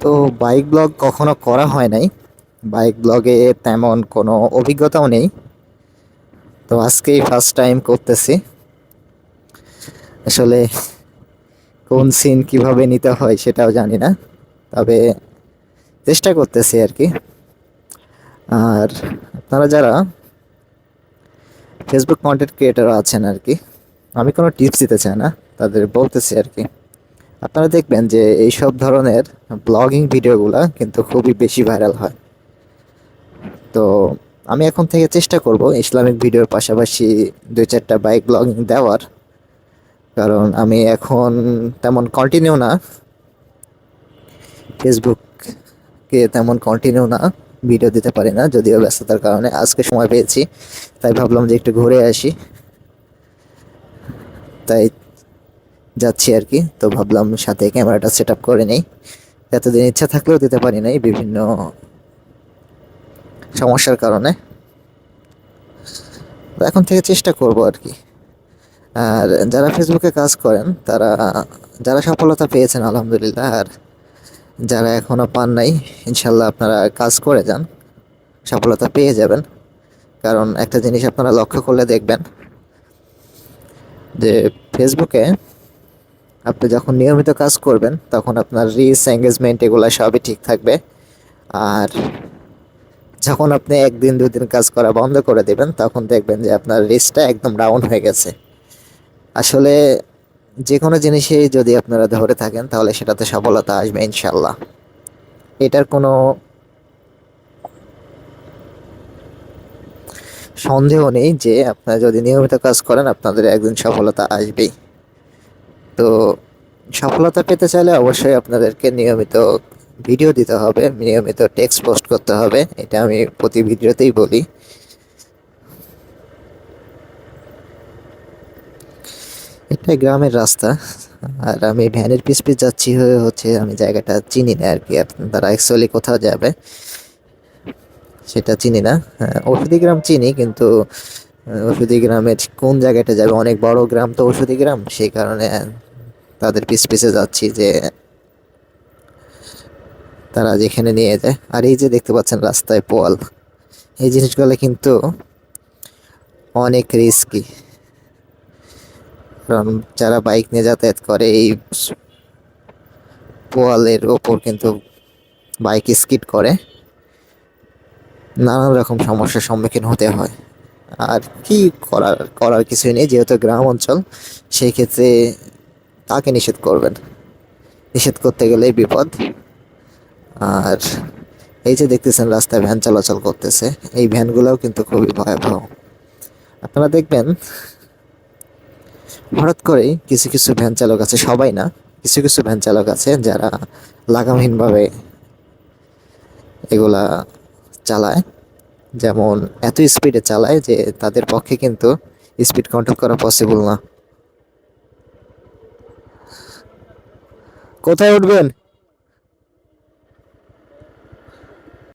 তো bike blog কখনো করা হয় নাই। বাইক ব্লগে তেমন কোনো অভিজ্ঞতাও নেই। তো আজকেই ফার্স্ট টাইম করতেছি। আসলে কোন সিন কীভাবে নিতে হয় সেটাও জানি না। তবে চেষ্টা করতেছি আর কি। আর আপনারা যারা ফেসবুক কন্টেন্ট ক্রিয়েটার আছেন আর কি, আমি কোনো টিপস দিতে চাই না, তাদের বলতেছি আর কি। আপনারা দেখবেন যে এইসব ধরনের ব্লগিং ভিডিওগুলা কিন্তু খুবই বেশি ভাইরাল হয়। তো আমি এখন থেকে চেষ্টা করব ইসলামিক ভিডিওর পাশাপাশি দুই চারটা বাইক ব্লগিং দেওয়ার। কারণ আমি এখন তেমন কন্টিনিউ না। ফেসবুকে তেমন কন্টিনিউ না। ভিডিও দিতে পারি না, যদিও ব্যস্ততার কারণে আজকে সময় পেয়েছি। তাই ভাবলাম যে একটু ঘুরে আসি। তাই যাচ্ছি আর কি। তো ভাবলাম সাথে ক্যামেরাটা সেট আপ করে নেই। এতদিন ইচ্ছা থাকলেও দিতে পারি নাই বিভিন্ন সমস্যার কারণে। এখন থেকে চেষ্টা করব আর কি। আর যারা ফেসবুকে কাজ করেন, তারা, যারা সফলতা পেয়েছেন, আলহামদুলিল্লাহ। আর যারা এখনও পান নাই ইনশাল্লাহ আপনারা কাজ করে যান। সফলতা পেয়ে যাবেন। কারণ একটা জিনিস আপনারা লক্ষ্য করলে দেখবেন যে ফেসবুকে আপনি যখন নিয়মিত কাজ করবেন, তখন আপনার রিস এঙ্গেজমেন্ট এগুলো সবই ঠিক থাকবে। আর যখন আপনি একদিন, দুদিন কাজ করা বন্ধ করে দেবেন, তখন দেখবেন যে আপনার রিচটা একদম ডাউন হয়ে গেছে। আসলে যে কোনো জিনিসেই যদি আপনারা ধরে থাকেন, তাহলে সেটাতে সফলতা আসবে ইনশাল্লাহ এটার কোনো সন্দেহ নেই যে আপনারা যদি নিয়মিত কাজ করেন, আপনাদের একদিন সফলতা আসবেই। তো সফলতা পেতে চাইলে অবশ্যই আপনাদেরকে নিয়মিত ভিডিও দিতে হবে নিয়মিত টেক্সট পোস্ট করতে হবে এটা আমি প্রতি ভিডিওতেই বলি। এটা গ্রামের রাস্তা আর আমি ভ্যানের পিছ পিছ যাচ্ছি হয়ে হচ্ছে আমি জায়গাটা চিনি না আর কি আপনারা অ্যাকচুয়ালি কোথাও যাবে সেটা চিনি না। হ্যাঁ, ওষুধি গ্রাম চিনি কিন্তু ওষুধি গ্রামের কোন জায়গাটা যাবে? অনেক বড় গ্রাম তো ওষুধি গ্রাম সেই কারণে তাদের পিছ পিছে যাচ্ছি যে তারা যেখানে নিয়ে যায়। আর এই যে দেখতে পাচ্ছেন রাস্তায় পোয়াল। এই জিনিসগুলো কিন্তু অনেক রিস্কি কারণ যারা বাইক নিয়ে যাতায়াত করে, এই পোয়ালের ওপর কিন্তু বাইক স্কিড করে। নানান রকম সমস্যার সম্মুখীন হতে হয়। আর কি করার করার কিছুই নেই। যেহেতু গ্রাম অঞ্চল, সেই ক্ষেত্রে তাকে নিষেধ করবেন। নিষেধ করতে গেলেই বিপদ। আর এই যে দেখতেছেন, রাস্তায় ভ্যান চলাচল করতেছে। এই ভ্যানগুলোও কিন্তু খুবই ভয়াবহ। আপনারা দেখবেন, হঠাৎ করেই কিছু কিছু ভ্যান চালক আছে, সবাই না, কিছু কিছু ভ্যান চালক আছে যারা লাগামহীনভাবে এগুলা চালায়। যেমন, এত স্পিডে চালায় যে তাদের পক্ষে কিন্তু স্পিড কন্ট্রোল করা পসিবল না। কোথায় উঠবেন?